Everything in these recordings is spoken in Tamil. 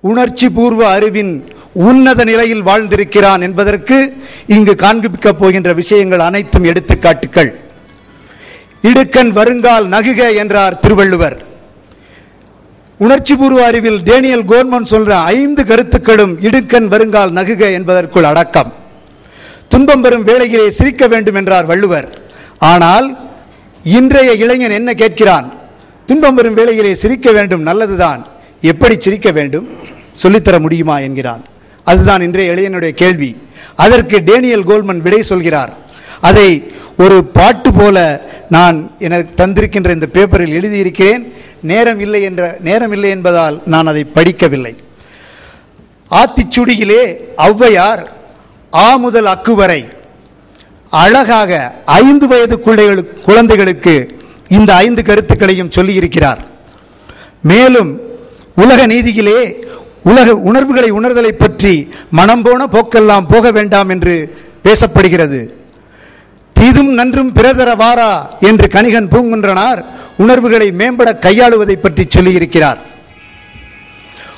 உணர்ச்சி பூர்வ அறிவின் உன்னத நிலையில் வாழ்ந்திருக்கிறான் என்பதற்கு இங்கு காண்பிக்கப் போகின்ற விஷயங்கள் அனைத்தும் எடுத்துக்காட்டுக்கள் இடுக்கன் வருங்கால் நகுக என்றார் திருவள்ளுவர். உணர்ச்சி பூர்வ அறிவில் டேனியல் கோர்மன் சொல்ற ஐந்து கருத்துக்களும் இடுக்கன் வருங்கால் நகுக என்பதற்குள் அடக்கம். துன்பம் பெறும் வேளையிலே சிரிக்க வேண்டும் என்றார் வள்ளுவர். ஆனால் இன்றைய இளைஞன் என்ன கேட்கிறான்? துன்பம் பெறும் வேளையிலே சிரிக்க வேண்டும் நல்லதுதான். எப்படி சிரிக்க வேண்டும்? சொல்லித்தர முடியுமா என்கிறான். அதுதான் இன்றைய இளைஞனுடைய கேள்வி. அதற்கு டேனியல் கோல்மன் விடை சொல்கிறார். அதை ஒரு பாட்டு போல நான் எனக்கு தந்திருக்கின்ற இந்த பேப்பரில் எழுதியிருக்கிறேன். நேரம் இல்லை என்ற நேரம் இல்லை என்பதால் நான் அதை படிக்கவில்லை. ஆத்திச்சுடியிலே ஔவையார் ஆ முதல் அக்கு வரை அழகாக ஐந்து வயது குழந்தைகளுக்கு குழந்தைகளுக்கு இந்த ஐந்து கருத்துக்களையும் சொல்லியிருக்கிறார். மேலும் உலக நீதியிலே உலக உணர்வுகளை உணர்தலை பற்றி மனம் போன போக்கெல்லாம் போக வேண்டாம் என்று பேசப்படுகிறது. தீதும் நன்றும் பிறதர வாரா என்று கணிகன் பூங்குன்றனார் உணர்வுகளை மேம்பட கையாளுவதை பற்றி சொல்லியிருக்கிறார்.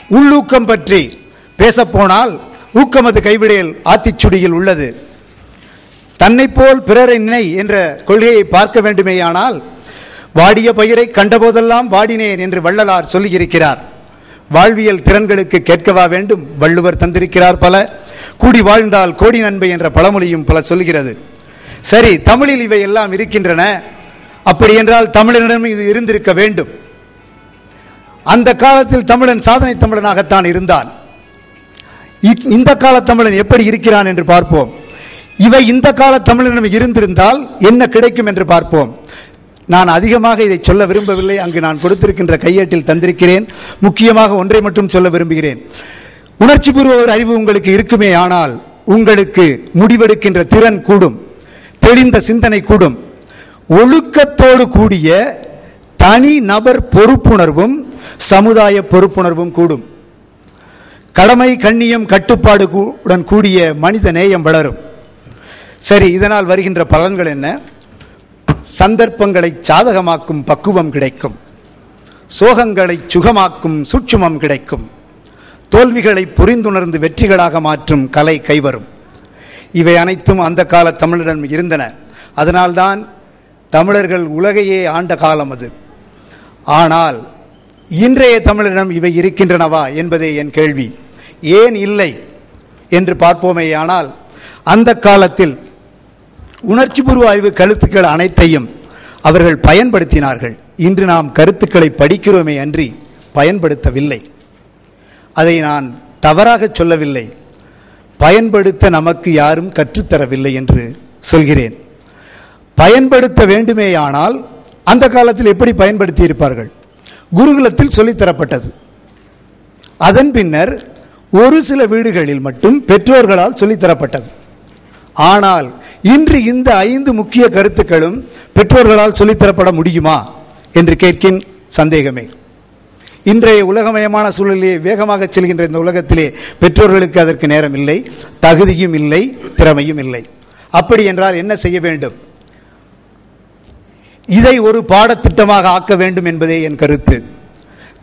உள்ளூக்கம் பற்றி பேசப்போனால் ஊக்கமது கைவிடையில் ஆத்திச்சுடியில் உள்ளது. தன்னை போல் பிறரை நினை என்ற கொள்கையை பார்க்க வேண்டுமேயானால் வாடிய பயிரை கண்டபோதெல்லாம் வாடினேன் என்று வள்ளலார் சொல்லியிருக்கிறார். வாழ்வியல் திறன்களுக்கு கேட்கவா வேண்டும்? வள்ளுவர் தந்திருக்கிறார் பல. கூடி வாழ்ந்தால் கோடி நன்மை என்ற பழமொழியும் பல சொல்கிறது. சரி தமிழில் இவை எல்லாம் இருக்கின்றன. அப்படி என்றால் தமிழனிடம் இது இருந்திருக்க வேண்டும். அந்த காலத்தில் தமிழன் சாதனை தமிழனாகத்தான் இருந்தான். இ- இந்த கால தமிழன் எப்படி இருக்கிறான் என்று பார்ப்போம். இவை இந்த கால தமிழனிடம் இருந்திருந்தால் என்ன கிடைக்கும் என்று பார்ப்போம். நான் அதிகமாக இதை சொல்ல விரும்பவில்லை. அங்கு நான் கொடுத்திருக்கின்ற கையேட்டில் தந்திருக்கிறேன். முக்கியமாக ஒன்றை மட்டும் சொல்ல விரும்புகிறேன். உணர்ச்சி பூர்வ ஒரு அறிவு உங்களுக்கு இருக்குமே ஆனால் உங்களுக்கு முடிவெடுக்கின்ற திறன் கூடும். தெளிந்த சிந்தனை கூடும். ஒழுக்கத்தோடு கூடிய தனி நபர் பொறுப்புணர்வும் சமுதாய பொறுப்புணர்வும் கூடும். கடமை கண்ணியம் கட்டுப்பாடு உடன் கூடிய மனித நேயம் வளரும். சரி இதனால் வருகின்ற பலன்கள் என்ன? சந்தர்ப்பங்களை சாதகமாக்கும் பக்குவம் கிடைக்கும். சோகங்களை சுகமாக்கும் சூட்சுமம் கிடைக்கும். தோல்விகளை புரிந்துணர்ந்து வெற்றிகளாக மாற்றும் கலை கைவரும். இவை அனைத்தும் அந்த கால தமிழரிடம் இருந்தன. அதனால்தான் தமிழர்கள் உலகையே ஆண்ட காலம் அது. ஆனால் இன்றைய தமிழரிடம் இவை இருக்கின்றனவா என்பதே என் கேள்வி. ஏன் இல்லை என்று பார்ப்போமேயானால் அந்த காலத்தில் உணர்ச்சிபூர்வ ஆய்வு கருத்துக்கள் அனைத்தையும் அவர்கள் பயன்படுத்தினார்கள். இன்று நாம் கருத்துக்களை படிக்கிறோமே அன்றி பயன்படுத்தவில்லை. அதை நான் தவறாக சொல்லவில்லை. பயன்படுத்த நமக்கு யாரும் கற்றுத்தரவில்லை என்று சொல்கிறேன். பயன்படுத்த வேண்டுமேயானால் அந்த காலத்தில் எப்படி பயன்படுத்தி இருப்பார்கள் குருகுலத்தில் சொல்லித்தரப்பட்டது அதன் பின்னர் ஒரு சில வீடுகளில் மட்டும் பெற்றோர்களால் சொல்லித்தரப்பட்டது ஆனால் இன்று இந்த ஐந்து முக்கிய கருத்துக்களும் பெற்றோர்களால் சொல்லித்தரப்பட முடியுமா என்று கேட்கின் சந்தேகமே. இன்றைய உலகமயமான சூழலிலே வேகமாக செல்கின்ற இந்த உலகத்திலே பெற்றோர்களுக்கு அதற்கு நேரம் இல்லை தகுதியும் இல்லை திறமையும் இல்லை. அப்படி என்றால் என்ன செய்ய வேண்டும்? இதை ஒரு பாடத்திட்டமாக ஆக்க வேண்டும் என்பதே என் கருத்து.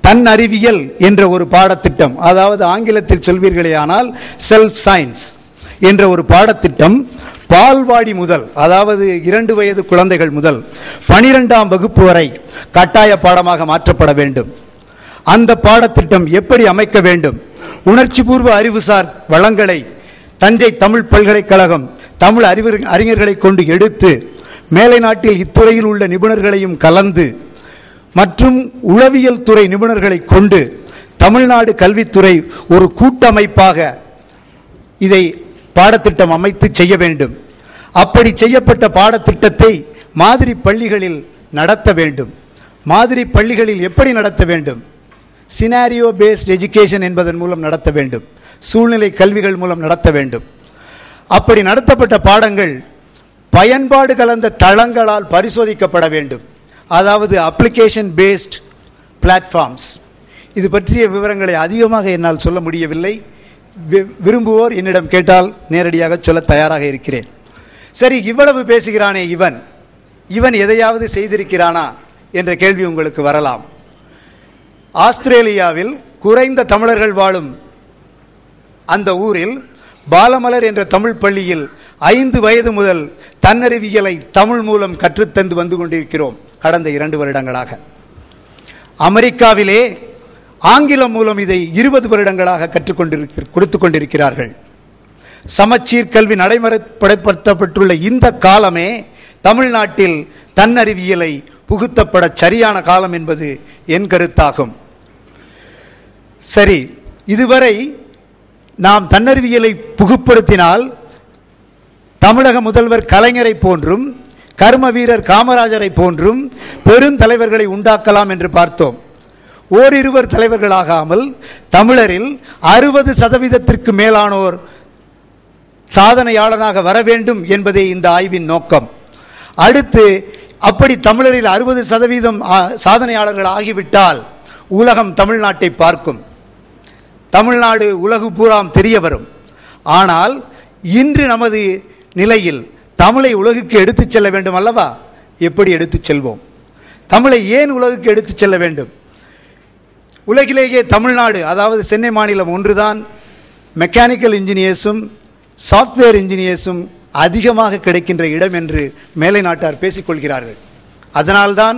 தன் அறிவியல் என்ற ஒரு பாடத்திட்டம் அதாவது ஆங்கிலத்தில் சொல்வீர்களே ஆனால் செல்ஃப் சயின்ஸ் என்ற ஒரு பாடத்திட்டம் பால்வாடி முதல் அதாவது இரண்டு வயது குழந்தைகள் முதல் பனிரெண்டாம் வகுப்பு வரை கட்டாய பாடமாக மாற்றப்பட வேண்டும். அந்த பாடத்திட்டம் எப்படி அமைக்க வேண்டும்? உணர்ச்சி பூர்வ அறிவுசார் வளங்களை தஞ்சை தமிழ் பல்கலைக்கழகம் தமிழ் அறிவு அறிஞர்களை கொண்டு எடுத்து மேலை நாட்டில் இத்துறையில் உள்ள நிபுணர்களையும் கலந்து மற்றும் உளவியல் துறை நிபுணர்களை கொண்டு தமிழ்நாடு கல்வித்துறை ஒரு கூட்டமைப்பாக இதை பாடத்திட்டம் அமைத்து செய்ய வேண்டும். அப்படி செய்யப்பட்ட பாடத்திட்டத்தை மாதிரி பள்ளிகளில் நடத்த வேண்டும். மாதிரி பள்ளிகளில் எப்படி நடத்த வேண்டும்? சினாரியோ பேஸ்ட் எஜுகேஷன் என்பதன் மூலம் நடத்த வேண்டும். சூழ்நிலை கல்விகள் மூலம் நடத்த வேண்டும். அப்படி நடத்தப்பட்ட பாடங்கள் பயன்பாடு கலந்த தளங்களால் பரிசோதிக்கப்பட வேண்டும். அதாவது அப்ளிகேஷன் பேஸ்ட் பிளாட்ஃபார்ம்ஸ் இது பற்றிய விவரங்களை அதிகமாக என்னால் சொல்ல முடியவில்லை. விரும்புவோர் என்னிடம் கேட்டால் நேரடியாக சொல்ல தயாராக இருக்கிறேன். சரி இவ்வளவு பேசுகிறானே இவன். இவன் எதையாவது செய்திருக்கிறானா என்ற கேள்வி உங்களுக்கு வரலாம். ஆஸ்திரேலியாவில் குறைந்த தமிழர்கள் வாழும் அந்த ஊரில் பாலமலர் என்ற தமிழ் பள்ளியில் ஐந்து வயது முதல் தன்னறிவியலை தமிழ் மூலம் கற்றுத்தந்து வந்து கொண்டிருக்கிறோம் கடந்த இரண்டு வருடங்களாக. அமெரிக்காவிலே ஆங்கிலம் மூலம் இதை இருபது வருடங்களாக கற்றுக்கொண்டிருக்க கொடுத்து கொண்டிருக்கிறார்கள் சமச்சீர் கல்வி நடைமுறைப்படுத்தப்பட்டுள்ள இந்த காலமே தமிழ்நாட்டில் தன்னறிவியலை புகுத்தப்பட சரியான காலம் என்பது என் கருத்தாகும். சரி இதுவரை நாம் தன்னறிவியலை புகுப்படுத்தினால் தமிழக முதல்வர் கலைஞரை போன்றும் கர்ம வீரர் காமராஜரை போன்றும் பெருந்தலைவர்களை உண்டாக்கலாம் என்று பார்த்தோம். ஓரிருவர் தலைவர்களாகாமல் தமிழரில் அறுபது சதவீதத்திற்கு மேலானோர் சாதனையாளனாக வர வேண்டும் என்பதே இந்த ஆய்வின் நோக்கம். அடுத்து அப்படி தமிழரில் அறுபது சதவீதம் ஆ, சாதனையாளர்கள் ஆகிவிட்டால் உலகம் தமிழ்நாட்டை பார்க்கும். தமிழ்நாடு உலகு பூராம் தெரிய வரும். ஆனால் இன்று நமது நிலையில் தமிழை உலகுக்கு எடுத்துச் செல்ல வேண்டும் அல்லவா? எப்படி எடுத்துச் செல்வோம்? தமிழை ஏன் உலகுக்கு எடுத்துச் செல்ல வேண்டும்? உலகிலேயே தமிழ்நாடு அதாவது சென்னை மாநிலம் ஒன்றுதான் மெக்கானிக்கல் இன்ஜினியர்ஸும் சாஃப்ட்வேர் இன்ஜினியர்ஸும் அதிகமாக கிடைக்கின்ற இடம் என்று மேலை நாட்டார் பேசிக்கொள்கிறார்கள் அதனால்தான்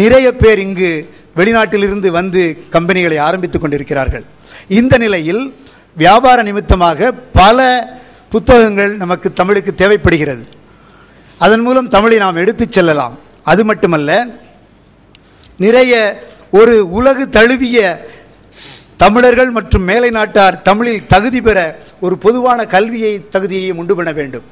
நிறைய பேர் இங்கு வெளிநாட்டிலிருந்து வந்து கம்பெனிகளை ஆரம்பித்துக் கொண்டிருக்கிறார்கள். இந்த நிலையில் வியாபார நிமித்தமாக பல புத்தகங்கள் நமக்கு தமிழுக்கு தேவைப்படுகிறது. அதன் மூலம் தமிழை நாம் எடுத்துச் செல்லலாம். அது மட்டுமல்ல நிறைய ஒரு உலகு தழுவிய தமிழர்கள் மற்றும் மேலை நாட்டார் தமிழில் தகுதி பெற ஒரு பொதுவான கல்வியை தகுதியையும் உண்டு பண்ண வேண்டும்.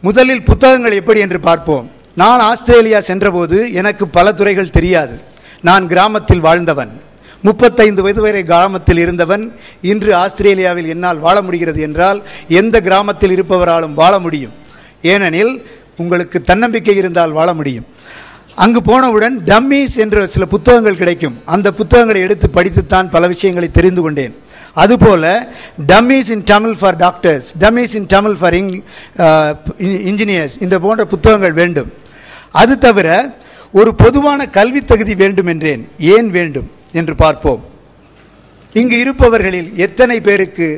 முதலில் புத்தகங்கள் எப்படி என்று பார்ப்போம். நான் ஆஸ்திரேலியா சென்றபோது எனக்கு பல துறைகள் தெரியாது. நான் கிராமத்தில் வாழ்ந்தவன். முப்பத்தைந்து வயது வரை கிராமத்தில் இருந்தவன். இன்று ஆஸ்திரேலியாவில் என்னால் வாழ முடிகிறது என்றால் எந்த கிராமத்தில் இருப்பவராலும் வாழ முடியும். ஏனெனில் உங்களுக்கு தன்னம்பிக்கை இருந்தால் வாழ முடியும். அங்கு போனவுடன் டம்மிஸ் என்ற சில புத்தகங்கள் கிடைக்கும். அந்த புத்தகங்களை எடுத்து படித்துத்தான் பல விஷயங்களை தெரிந்து கொண்டேன். அதுபோல dummies in Tamil for doctors dummies in Tamil for இங் இன்ஜினியர்ஸ் இந்த போன்ற புத்தகங்கள் வேண்டும். அது தவிர ஒரு பொதுவான கல்வி தகுதி வேண்டும் என்றேன். ஏன் வேண்டும் என்று பார்ப்போம். இங்கு இருப்பவர்களில் எத்தனை பேருக்கு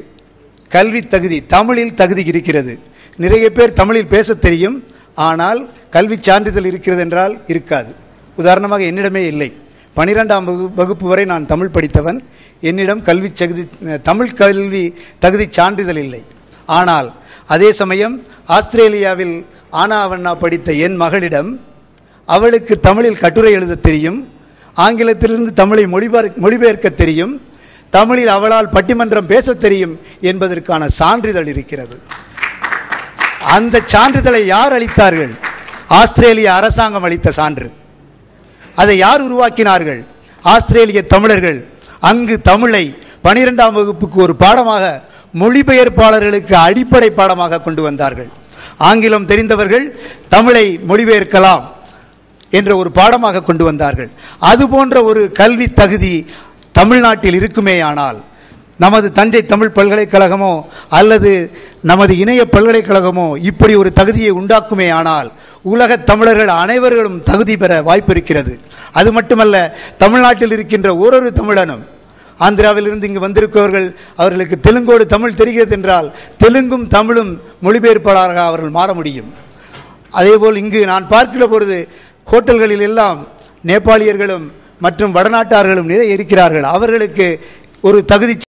கல்வி தகுதி தமிழில் தகுதி இருக்கிறது? நிறைய பேர் தமிழில் பேசத் தெரியும். ஆனால் கல்வி சான்றிதழ் இருக்கிறது என்றால் இருக்காது. உதாரணமாக என்னிடமே இல்லை. பனிரெண்டாம் வகு வகுப்பு வரை நான் தமிழ் படித்தவன். என்னிடம் கல்வி தகுதி தமிழ் கல்வி தகுதி சான்றிதழ் இல்லை. ஆனால் அதே சமயம் ஆஸ்திரேலியாவில் ஆனா அவண்ணா படித்த என் மகளிடம் அவளுக்கு தமிழில் கட்டுரை எழுத தெரியும். ஆங்கிலத்திலிருந்து தமிழை மொழிபார் மொழிபெயர்க்க தெரியும். தமிழில் அவளால் பட்டிமன்றம் பேசத் தெரியும் என்பதற்கான சான்றிதழ் இருக்கிறது. அந்த சான்றிதழை யார் அளித்தார்கள்? ஆஸ்திரேலிய அரசாங்கம் அளித்த சான்று. அதை யார் உருவாக்கினார்கள்? ஆஸ்திரேலிய தமிழர்கள் அங்கு தமிழை பனிரெண்டாம் வகுப்புக்கு ஒரு பாடமாக மொழிபெயர்ப்பாளர்களுக்கு அடிப்படை பாடமாக கொண்டு வந்தார்கள். ஆங்கிலம் தெரிந்தவர்கள் தமிழை மொழிபெயர்க்கலாம் என்ற ஒரு பாடமாக கொண்டு வந்தார்கள். அதுபோன்ற ஒரு கல்வி தகுதி தமிழ்நாட்டில் இருக்குமேயானால் நமது தஞ்சை தமிழ் பல்கலைக்கழகமோ அல்லது நமது இணைய பல்கலைக்கழகமோ இப்படி ஒரு தகுதியை உண்டாக்குமே ஆனால் உலகத் தமிழர்கள் அனைவர்களும் தகுதி பெற வாய்ப்பு இருக்கிறது அது மட்டுமல்ல தமிழ்நாட்டில் இருக்கின்ற ஓரொரு தமிழனும் ஆந்திராவிலிருந்து இங்கு வந்திருப்பவர்கள் அவர்களுக்கு தெலுங்கோடு தமிழ் தெரிகிறது என்றால் தெலுங்கும் தமிழும் மொழிபெயர்ப்பாளராக அவர்கள் மாற முடியும். அதேபோல் இங்கு நான் பார்க்கிற பொழுது ஹோட்டல்களில் எல்லாம் நேபாளியர்களும் மற்றும் வடநாட்டார்களும் நிறைய இருக்கிறார்கள். அவர்களுக்கு ஒரு தகுதி